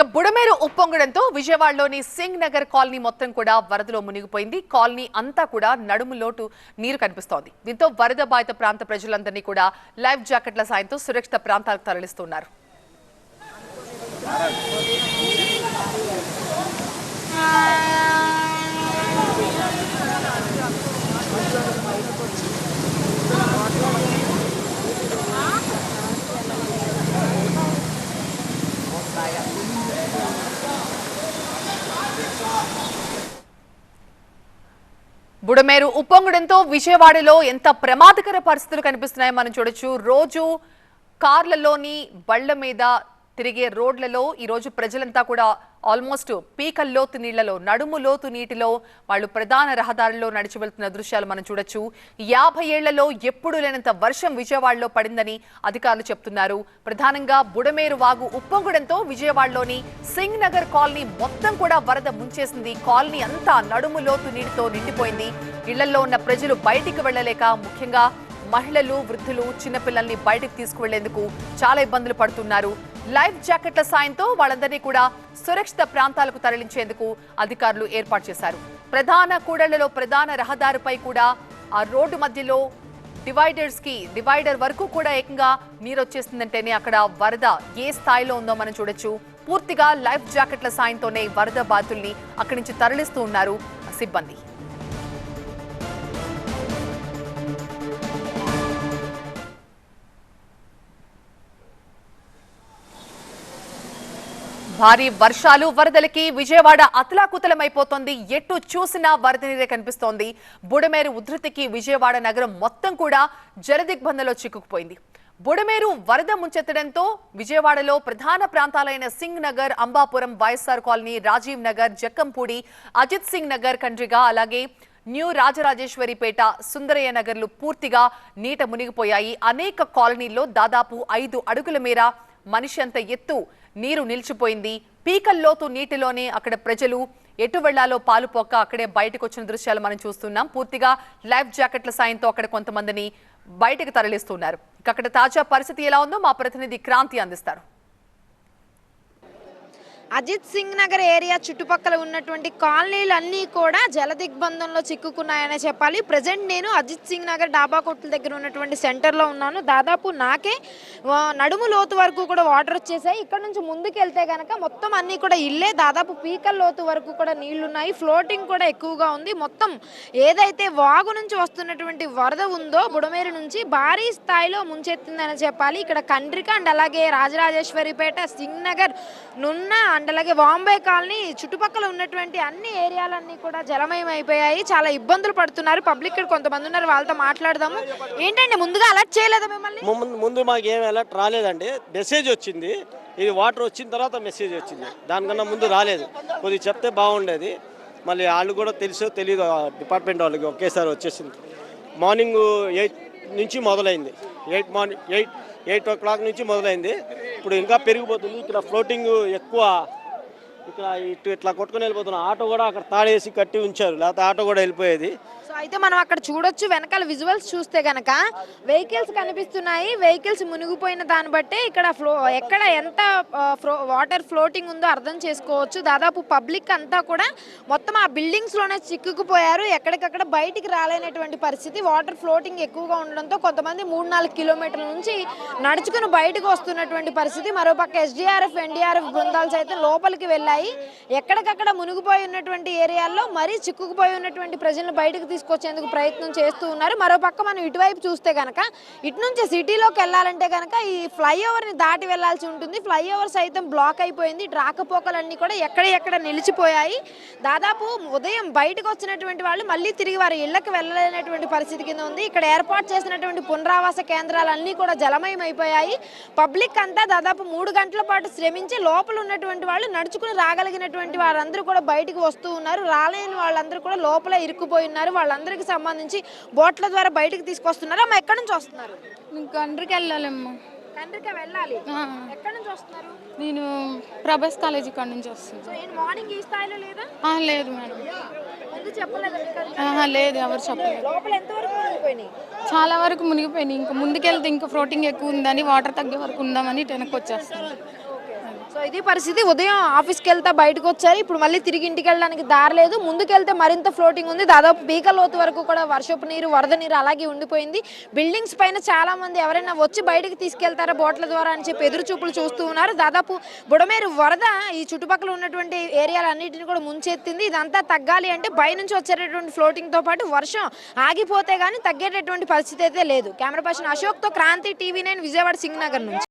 ఇక బుడమేరు ఉప్పొంగడంతో విజయవాడలోని సింగ్ నగర్ కాలనీ మొత్తం కూడా వరదలో మునిగిపోయింది. కాలనీ అంతా కూడా నడుము లోటు నీరు కనిపిస్తోంది. దీంతో వరద బాధిత ప్రాంత ప్రజలందరినీ కూడా లైఫ్ జాకెట్ల సాయంతో సురక్షిత ప్రాంతాలకు తరలిస్తున్నారు. బుడమేరు ఉప్పొంగడంతో విజయవాడలో ఎంత ప్రమాదకర పరిస్థితులు కనిపిస్తున్నాయో మనం చూడొచ్చు. రోజు కార్లలోని బళ్ళ మీద తిరిగే రోడ్లలో ఈ రోజు ప్రజలంతా కూడా ఆల్మోస్ట్ పీకల లోతు నీళ్ళలో నడుము లోతు నీటిలో వాళ్ళు ప్రధాన రహదారిలో నడిచి వెళ్తున్న దృశ్యాలు మనం చూడొచ్చు. యాభై ఏళ్ళలో ఎప్పుడు లేనంత వర్షం విజయవాడలో పడిందని అధికారులు చెప్తున్నారు. ప్రధానంగా బుడమేరు వాగు ఉప్పొంగడంతో విజయవాడలోని సింగ్ నగర్ కాలనీ మొత్తం కూడా వరద ముంచేసింది. కాలనీ అంతా నడుము లోతు నీటితో నిండిపోయింది. ఇళ్ళలో ఉన్న ప్రజలు బయటికి వెళ్ళలేక ముఖ్యంగా మహిళలు వృద్ధులు చిన్నపిల్లల్ని బయటకు తీసుకువెళ్ళేందుకు చాలా ఇబ్బందులు పడుతున్నారు. లైఫ్ జాకెట్ల సాయంతో వాళ్ళందరినీ కూడా సురక్షిత ప్రాంతాలకు తరలించేందుకు అధికారులు ఏర్పాటు చేశారు. ప్రధాన కూడళ్ళలో ప్రధాన రహదారిపై కూడా ఆ రోడ్డు మధ్యలో డివైడర్స్కి డివైడర్ వరకు కూడా ఏకంగా నీరు వచ్చేస్తుందంటేనే అక్కడ వరద ఏ స్థాయిలో ఉందో మనం చూడొచ్చు. పూర్తిగా లైఫ్ జాకెట్ల సాయంతోనే వరద బాధితుల్ని అక్కడి నుంచి తరలిస్తూ ఉన్నారు సిబ్బంది. భారీ వర్షాలు వరదలకి విజయవాడ అతలాకుతలమైపోతోంది. ఎటు చూసినా వరద నీరే కనిపిస్తోంది. బుడమేరు ఉధృతికి విజయవాడ నగరం మొత్తం కూడా జలదిగ్బంధంలో చిక్కుకుపోయింది. బుడమేరు వరద ముంచెత్తడంతో విజయవాడలో ప్రధాన ప్రాంతాలైన సింగ్ నగర్ అంబాపురం వైఎస్ఆర్ కాలనీ రాజీవ్ నగర్ జక్కంపూడి అజిత్ సింగ్ నగర్ కండ్రిగా అలాగే న్యూ రాజరాజేశ్వరిపేట సుందరయ్య నగర్లు పూర్తిగా నీట మునిగిపోయాయి. అనేక కాలనీల్లో దాదాపు ఐదు అడుగుల మేర మనిషి అంత ఎత్తు నీరు నిలిచిపోయింది. పీకల్లోతు నీటిలోనే అక్కడ ప్రజలు ఎటు వెళ్ళాలో పాలుపోక అక్కడే బయటకు వచ్చిన దృశ్యాలు మనం చూస్తున్నాం. పూర్తిగా లైఫ్ జాకెట్ల సాయంతో అక్కడ కొంతమందిని బయటకు తరలిస్తున్నారు. ఇక అక్కడ తాజా పరిస్థితి ఎలా ఉందో మా ప్రతినిధి క్రాంతి అందిస్తారు. అజిత్ సింగ్ నగర్ ఏరియా చుట్టుపక్కల ఉన్నటువంటి కాలనీలన్నీ కూడా జల దిగ్బంధంలో చిక్కుకున్నాయనే చెప్పాలి. ప్రజెంట్ నేను అజిత్ సింగ్ నగర్ డాబా కొట్ల దగ్గర ఉన్నటువంటి సెంటర్లో ఉన్నాను. దాదాపు నాకే నడుము లోతు వరకు కూడా వాటర్ వచ్చేసాయి. ఇక్కడ నుంచి ముందుకెళ్తే కనుక మొత్తం అన్నీ కూడా ఇల్లే. దాదాపు పీకల లోతు వరకు కూడా నీళ్ళున్నాయి. ఫ్లోటింగ్ కూడా ఎక్కువగా ఉంది. మొత్తం ఏదైతే వాగు నుంచి వస్తున్నటువంటి వరద ఉందో బుడమేరు నుంచి భారీ స్థాయిలో ముంచెత్తిందని చెప్పాలి. ఇక్కడ కండ్రిక అండ్ అలాగే రాజరాజేశ్వరిపేట సింగ్ నగర్ నున్న అండ్ అలాగే బాంబే కాలనీ చుట్టుపక్కల ఉన్నటువంటి అన్ని ఏరియాలన్నీ కూడా జలమయం అయిపోయాయి. చాలా ఇబ్బందులు పడుతున్నారు. పబ్లిక్ ఇక్కడ కొంతమంది ఉన్నారు. వాళ్ళతో మాట్లాడదాము. ఏంటండి ముందుగా అలర్ట్ చేయలేదా మిమ్మల్ని? ముందు ముందు మాకు ఏమి అలర్ట్ రాలేదండి. మెసేజ్ వచ్చింది. ఇది వాటర్ వచ్చిన తర్వాత మెసేజ్ వచ్చింది. దానికన్నా ముందు రాలేదు. కొద్దిగా చెప్తే బాగుండేది. మళ్ళీ వాళ్ళు కూడా తెలుసో తెలియదు డిపార్ట్మెంట్ వాళ్ళకి ఒకేసారి వచ్చేసింది. మార్నింగ్ ఎయిట్ నుంచి మొదలైంది. Eight morning eight eight o'clock నుంచి మొదలైంది. ఇప్పుడు ఇంకా పెరిగిపోతుంది. ఇక్కడ ఫ్లోటింగ్ ఎక్కువ ఇక్కడ ఇటు ఇట్లా కొట్టుకుని వెళ్ళిపోతున్నాం. ఆటో కూడా అక్కడ తాడేసి కట్టి ఉంచారు. లేకపోతే ఆటో కూడా వెళ్ళిపోయేది. సో అయితే మనం అక్కడ చూడొచ్చు వెనకాల విజువల్స్ చూస్తే గనక వెహికల్స్ కనిపిస్తున్నాయి. వెహికల్స్ మునిగిపోయిన దాన్ని బట్టే ఇక్కడ ఫ్లో ఎక్కడ ఎంత వాటర్ ఫ్లోటింగ్ ఉందో అర్థం చేసుకోవచ్చు. దాదాపు పబ్లిక్ అంతా కూడా మొత్తం ఆ బిల్డింగ్స్లోనే చిక్కుకుపోయారు. ఎక్కడికక్కడ బయటికి రాలేనటువంటి పరిస్థితి. వాటర్ ఫ్లోటింగ్ ఎక్కువగా ఉండడంతో కొంతమంది మూడు నాలుగు కిలోమీటర్ల నుంచి నడుచుకుని బయటకు వస్తున్నటువంటి పరిస్థితి. మరోపక్క ఎస్డిఆర్ఎఫ్ ఎన్డీఆర్ఎఫ్ బృందాలు అయితే లోపలికి వెళ్ళాయి. ఎక్కడికక్కడ మునిగిపోయి ఉన్నటువంటి ఏరియాల్లో మరీ చిక్కుకుపోయి ఉన్నటువంటి ప్రజలను బయటకు తీసుకొచ్చేందుకు ప్రయత్నం చేస్తూ ఉన్నారు. మరోపక్క మనం ఇటువైపు చూస్తే కనుక ఇటు నుంచి సిటీలోకి వెళ్ళాలంటే కనుక ఈ ఫ్లైఓవర్ని దాటి వెళ్ళాల్సి ఉంటుంది. ఫ్లైఓవర్ సైతం బ్లాక్ అయిపోయింది. రాకపోకలన్నీ కూడా ఎక్కడ ఎక్కడ నిలిచిపోయాయి. దాదాపు ఉదయం బయటకు వచ్చినటువంటి వాళ్ళు మళ్ళీ తిరిగి వారి ఇళ్ళకు వెళ్ళలేనటువంటి పరిస్థితి కింద ఉంది. ఇక్కడ ఏర్పాటు చేసినటువంటి పునరావాస కేంద్రాలన్నీ కూడా జలమయం అయిపోయాయి పబ్లిక్ అంతా దాదాపు మూడు గంటల పాటు శ్రమించి లోపల ఉన్నటువంటి వాళ్ళు నడుచుకుని రాగలిగినటువంటి వారందరూ కూడా బయటికి వస్తూ ఉన్నారు. రాలేని వాళ్ళందరూ కూడా లోపల ఇరుక్కుపోయి ఉన్నారు. వాళ్ళందరికీ సంబంధించి బోట్ల ద్వారా బయటికి తీసుకొస్తున్నారు. అమ్మ ఎక్కడి నుంచి వస్తున్నారు? ఇంకా అందరికి వెళ్ళాలమ్మా. కండ్రిక వెళ్ళాలి. ఎక్కడి నుంచి వస్తున్నారు? నేను ప్రభాస్ కాలేజీ కాడ నుంచి వస్తుంది సో నేను మార్నింగ్ ఈ స్థాయిలో లేదా? లేదు మేడం. ముందు చెప్పలేదా లేదు ఎవరు చెప్పలేదు. లోపల ఎంతవరకు మునిగిపోయినాయి? చాలా వరకు మునిగిపోయినాయి. ఇంకా ముందుకెళ్తే ఇంకా ఫ్లోటింగ్ ఎక్కువ ఉందని వాటర్ తగ్గే వరకు ఉందామని వెనక్కి వచ్చేస్తాను సో ఇది పరిస్థితి. ఉదయం ఆఫీస్కి వెళ్తే బయటకు వచ్చారు. ఇప్పుడు మళ్ళీ తిరిగి ఇంటికి వెళ్ళడానికి దారి లేదు. ముందుకెళ్తే మరింత ఫ్లోటింగ్ ఉంది. దాదాపు పీక లోతు వరకు కూడా వర్షపు నీరు వరద నీరు అలాగే ఉండిపోయింది. బిల్డింగ్స్ పైన చాలా మంది ఎవరైనా వచ్చి బయటకు తీసుకెళ్తారా బోట్ల ద్వారా అని చెప్పి ఎదురు చూపులు చూస్తూ ఉన్నారు. దాదాపు బుడమేరు వరద ఈ చుట్టుపక్కల ఉన్నటువంటి ఏరియాలన్నింటిని కూడా ముంచెత్తింది. ఇదంతా తగ్గాలి అంటే పైనుంచి వచ్చేటటువంటి ఫ్లోటింగ్తో పాటు వర్షం ఆగిపోతే కానీ తగ్గేటటువంటి పరిస్థితి అయితే లేదు. కెమెరా పర్సన్ అశోక్తో క్రాంతి టీవీ నైన్ విజయవాడ సింగ్ నగర్ నుంచి.